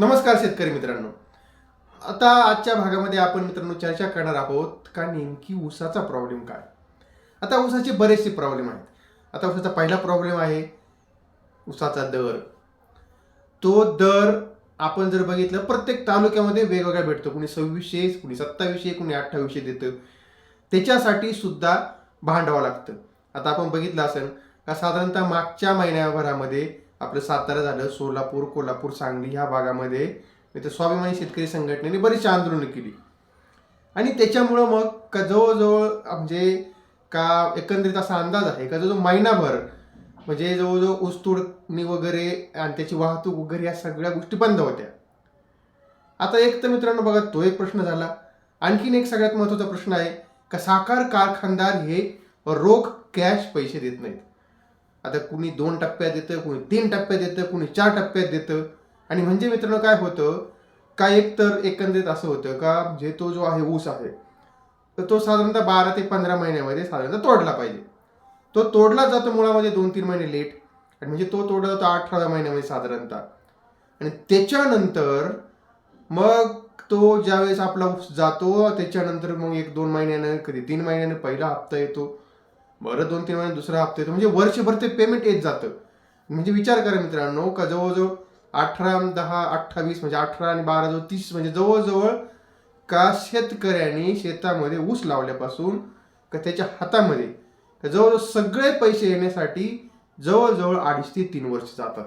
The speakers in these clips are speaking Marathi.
नमस्कार शेतकरी मित्रांनो. आता आजच्या भागामध्ये आपण मित्रांनो चर्चा करणार आहोत का नेमकी ऊसाचा प्रॉब्लेम काय? आता ऊसाचे बरेचसे प्रॉब्लेम आहेत. आता ऊसाचा पहिला प्रॉब्लेम आहे ऊसाचा दर. तो दर आपण जर बघितलं प्रत्येक तालुक्यामध्ये वेगवेगळा भेटतो. कुणी सव्वीसशे कुणी सत्तावीसशे कुणी अठ्ठावीसशे देतं. त्याच्यासाठी सुद्धा भांडावं लागतं. आता आपण बघितलं असेल का साधारणतः मागच्या महिन्याभरामध्ये आपलं सातारा झालं सोलापूर कोल्हापूर सांगली ह्या भागामध्ये इथं स्वाभिमानी शेतकरी संघटनेने बरीचशी आंदोलनं केली. आणि त्याच्यामुळं मग का जवळजवळ म्हणजे का एकंदरीत असा अंदाज आहे का जो महिनाभर म्हणजे जवळजवळ ऊसतोडणी वगैरे आणि त्याची वाहतूक वगैरे या सगळ्या गोष्टी बंद होत्या. आता एक तर मित्रांनो बघा तो एक प्रश्न झाला. आणखीन एक सगळ्यात महत्त्वाचा प्रश्न आहे का साखर कारखानदार हे रोख कॅश पैसे देत नाहीत. आता कुणी दोन टप्प्यात देतं कुणी तीन टप्प्यात देतं कुणी चार टप्प्यात देतं. आणि म्हणजे मित्रांनो काय होतं का एक तर एकंदरीत असं होतं का जे तो जो आहे ऊस आहे तर तो साधारणतः बारा ते पंधरा महिन्यामध्ये साधारणतः तोडला पाहिजे. तो तोडला जातो मुळामध्ये दोन तीन महिने लेट. आणि म्हणजे तो तोडला जातो अठराव्या महिन्यामध्ये साधारणतः. आणि त्याच्यानंतर मग तो ज्यावेळेस आपला ऊस जातो त्याच्यानंतर मग एक दोन महिन्यानं कधी तीन महिन्यानं पहिला हप्ता येतो. बरं दोन तीन महिने दुसरा हप्ता येतो. म्हणजे वर्षभर ते पेमेंट येत जातं. म्हणजे विचार करा मित्रांनो का जवळजवळ अठरा दहा अठ्ठावीस म्हणजे अठरा आणि बारा जवळ तीस म्हणजे जवळजवळ का शेतकऱ्यांनी शेतामध्ये ऊस लावल्यापासून का त्याच्या हातामध्ये का जवळजवळ सगळे पैसे येण्यासाठी जवळजवळ अडीच ते तीन वर्ष जातात.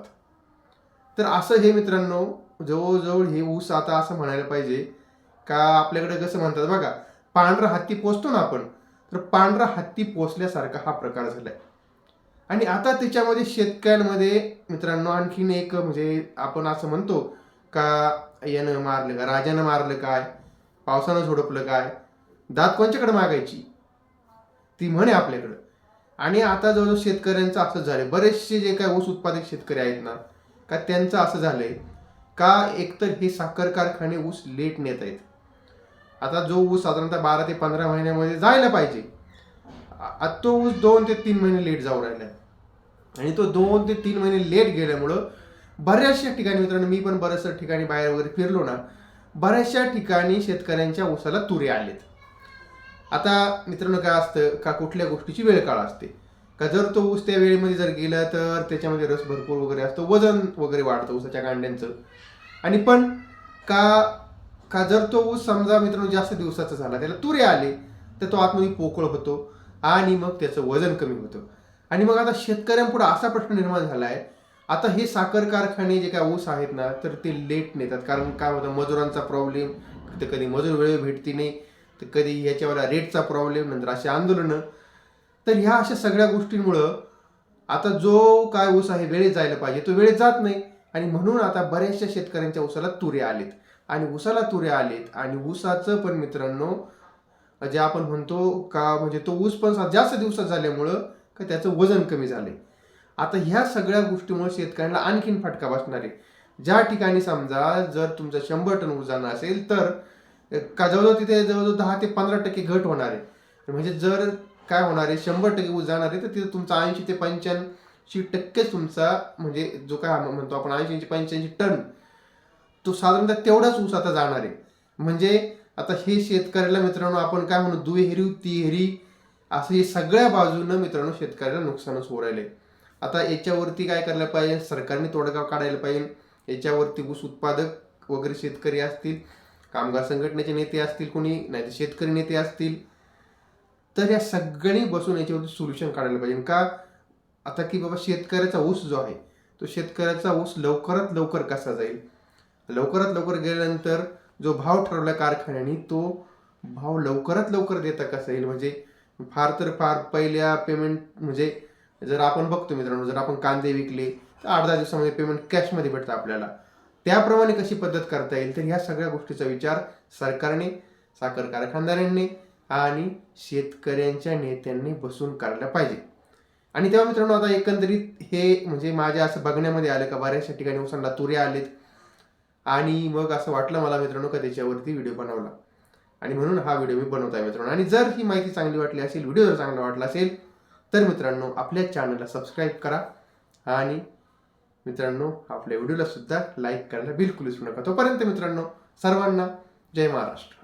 तर असं हे मित्रांनो जवळजवळ हे ऊस आता असं म्हणायला पाहिजे का आपल्याकडे कसं म्हणतात बघा पांढरा हत्ती पोचतो ना आपण तर पांढरा हत्ती पोचल्यासारखा हा प्रकार झालाय. आणि आता त्याच्यामध्ये शेतकऱ्यांमध्ये मित्रांनो आणखीन एक म्हणजे आपण असं म्हणतो का यानं मारलं का राजानं मारलं काय पावसानं झोडपलं काय दात कोणच्याकडे मागायची? ती म्हणे आपल्याकडं. आणि आता जवळजवळ शेतकऱ्यांचं असं झालंय. बरेचसे जे काय ऊस उत्पादक शेतकरी आहेत ना का त्यांचं असं झालंय का एकतर हे साखर कारखाने ऊस लेट नेत आहेत. आता जो ऊस साधारणतः बारा ते पंधरा महिन्यामध्ये जायला पाहिजे आता तो ऊस दोन ते तीन महिने लेट जाऊ राहिला. आणि तो दोन ते तीन महिने लेट गेल्यामुळं बऱ्याचशा ठिकाणी मित्रांनो मी पण बऱ्याचशा ठिकाणी बाहेर वगैरे फिरलो ना बऱ्याचशा ठिकाणी शेतकऱ्यांच्या ऊसाला तुरे आलेत. आता मित्रांनो काय असतं का कुठल्या गोष्टीची वेळ काळ असते? का जर तो ऊस त्या वेळेमध्ये जर गेला तर त्याच्यामध्ये रस भरपूर वगैरे असतो वजन वगैरे वाढतं ऊसाच्या कांड्यांचं आणि पण का का जर तो ऊस समजा मित्रांनो जास्त दिवसाचा झाला त्याला तुरे आले तर तो आतमध्ये पोकळ होतो आणि मग त्याचं वजन कमी होतं. आणि मग आता शेतकऱ्यांपुढे असा प्रश्न निर्माण झाला आहे आता हे साखर कारखाने जे काय ऊस आहेत ना तर ते लेट नेतात. कारण काय होतं मजुरांचा प्रॉब्लेम तर कधी मजूर वेळेवर भेटती नाही तर कधी ह्याच्यावर रेटचा प्रॉब्लेम नंतर असे आंदोलनं. तर ह्या अशा सगळ्या गोष्टींमुळं आता जो काय ऊस आहे वेळेत जायला पाहिजे तो वेळेत जात नाही. आणि म्हणून आता बऱ्याचशा शेतकऱ्यांच्या ऊसाला तुरे आलेत. आणि ऊसाला तुरे आलेत. आणि ऊसाचं पण मित्रांनो जे आपण म्हणतो का म्हणजे तो ऊस पण जास्त दिवसात झाल्यामुळं का त्याचं वजन कमी झालंय. आता ह्या सगळ्या गोष्टीमुळे शेतकऱ्यांना आणखीन फटका बसणार आहे. ज्या ठिकाणी समजा जर तुमचं शंभर टन ऊस जाणं असेल तर का जवळजवळ तिथे जवळजवळ दहा ते पंधरा टक्के घट होणार आहे. म्हणजे जर काय होणार आहे शंभर टक्के ऊस जाणार आहे तर तिथे तुमचा ऐंशी ते पंच्याऐंशी टक्केच तुमचा म्हणजे जो काय म्हणतो आपण ऐंशी पंच्याऐंशी टन तो साधारणतः तेवढाच ऊस आता जाणार आहे. म्हणजे आता हे शेतकऱ्याला मित्रांनो आपण काय म्हणू दुहेरी तिहेरी असं हे सगळ्या बाजूनं मित्रांनो शेतकऱ्याला नुकसानच हो राहिले आता याच्यावरती काय करायला पाहिजे? सरकारने तोडगा काढायला पाहिजे. याच्यावरती ऊस उत्पादक वगैरे शेतकरी असतील कामगार संघटनेचे नेते असतील कोणी नाही शेतकरी नेते असतील तर या सगळ्यांनी बसून याच्यावरती सोल्युशन काढायला पाहिजे. का? आता की बाबा शेतकऱ्याचा ऊस जो आहे तो शेतकऱ्याचा ऊस लवकरात लवकर कसा जाईल? लवकरात लवकर गेल्यानंतर जो भाव ठरवला कारखान्याने तो भाव लवकरात लवकर देता कसा येईल? म्हणजे फार तर फार पहिल्या पेमेंट म्हणजे जर आपण बघतो मित्रांनो जर आपण कांदे विकले तर आठ दहा दिवसामध्ये पेमेंट कॅशमध्ये भेटतं आपल्याला. त्याप्रमाणे कशी पद्धत करता येईल? तर ह्या सगळ्या गोष्टीचा विचार सरकारने साखर कारखानदारांनी आणि शेतकऱ्यांच्या नेत्यांनी बसून करायला पाहिजे. आणि तेव्हा मित्रांनो आता एकंदरीत हे म्हणजे माझ्या असं बघण्यामध्ये आलं का बऱ्याचशा ठिकाणी उसांना तुऱ्या आलेत. आणि मग असं वाटलं मला मित्रांनो का त्याच्यावरती व्हिडिओ बनवला. आणि म्हणून हा व्हिडिओ मी बनवत आहे मित्रांनो. आणि जर ही माहिती चांगली वाटली असेल व्हिडिओ जर चांगला वाटला असेल तर मित्रांनो आपल्या चॅनलला सबस्क्राईब करा. आणि मित्रांनो आपल्या व्हिडिओला सुद्धा लाईक करायला बिलकुल विसरू नका. तोपर्यंत मित्रांनो सर्वांना जय महाराष्ट्र.